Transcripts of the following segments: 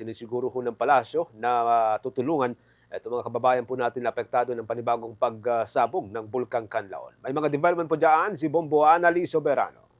Sinisiguro ho ng palasyo na ah, tutulungan itong mga kababayan po natin na apektado ng panibagong pagsabog ng Bulkang Kanlaon. May mga development po dyan, si Bombo Anali Soberano.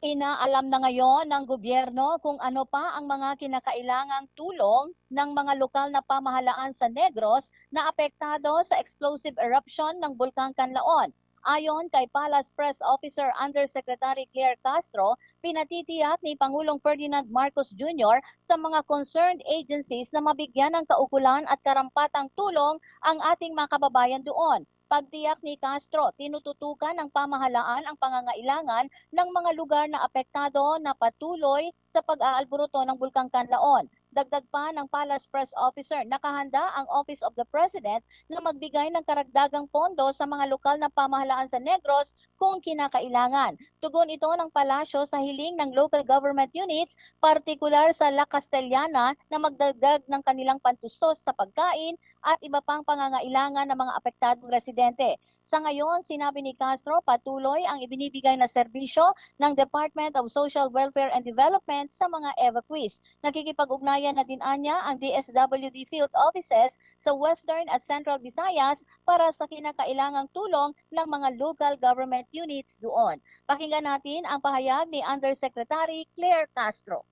Inaalam na ngayon ng gobyerno kung ano pa ang mga kinakailangang tulong ng mga lokal na pamahalaan sa Negros na apektado sa explosive eruption ng Bulkang Kanlaon. Ayon kay Palace Press Officer Undersecretary Claire Castro, pinatitiyak ni Pangulong Ferdinand Marcos Jr. sa mga concerned agencies na mabigyan ng kaukulan at karampatang tulong ang ating mga kababayan doon. Pagtiyak ni Castro, tinututukan ng pamahalaan ang pangangailangan ng mga lugar na apektado na patuloy sa pag-aalburuto ng Bulkang Kanlaon. Dagdag pa ng Palace Press Officer, nakahanda ang Office of the President na magbigay ng karagdagang pondo sa mga lokal na pamahalaan sa Negros kung kinakailangan. Tugon ito ng palasyo sa hiling ng local government units, partikular sa La Castellana na magdagdag ng kanilang pantustos sa pagkain at iba pang pangangailangan ng mga apektadong residente. Sa ngayon, sinabi ni Castro, patuloy ang ibinibigay na serbisyo ng Department of Social Welfare and Development sa mga evacuees. Nakikipag-ugnayan na din anya ang DSWD field offices sa Western at Central Visayas para sa kinakailangang tulong ng mga local government units doon. Pakinggan natin ang pahayag ni Undersecretary Claire Castro.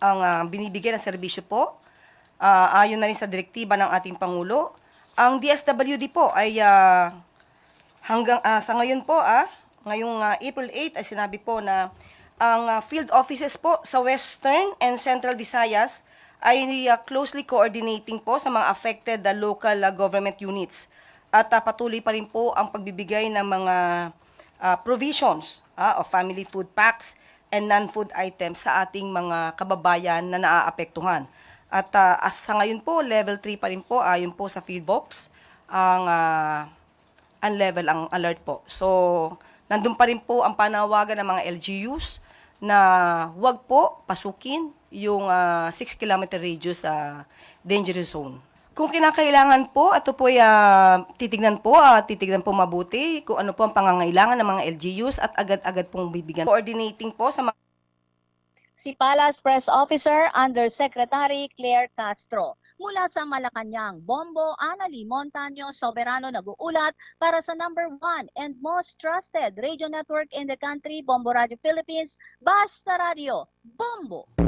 ang ah, binibigyan ng serbisyo po. Ah, ayon na rin sa direktiba ng ating Pangulo, ang DSWD po ay ah, hanggang ah, sa ngayon po, ah, ngayong ah, April 8 ay sinabi po na ang ah, field offices po sa Western and Central Visayas ay ah, closely coordinating po sa mga affected ah, local ah, government units. At ah, patuloy pa rin po ang pagbibigay ng mga ah, provisions ah, of family food packs and non-food items sa ating mga kababayan na naaapektuhan. At ah, as sa ngayon po, level 3 pa rin po, ayon po sa field box, ang ah, ang level ang alert po. So, nandun pa rin po ang panawagan ng mga LGUs na wag po pasukin yung 6 kilometer radius sa dangerous zone. Kung kinakailangan po, ito po ay ah, titignan po, ah, titignan po mabuti kung ano po ang pangangailangan ng mga LGUs at agad-agad pong bibigyan. Coordinating po sa mga si Palace Press Officer Undersecretary Claire Castro. Mula sa Malacanang, Bombo Anali Montaño Soberano nag-uulat para sa number one and most trusted radio network in the country, Bombo Radio Philippines, Basta Radio, Bombo!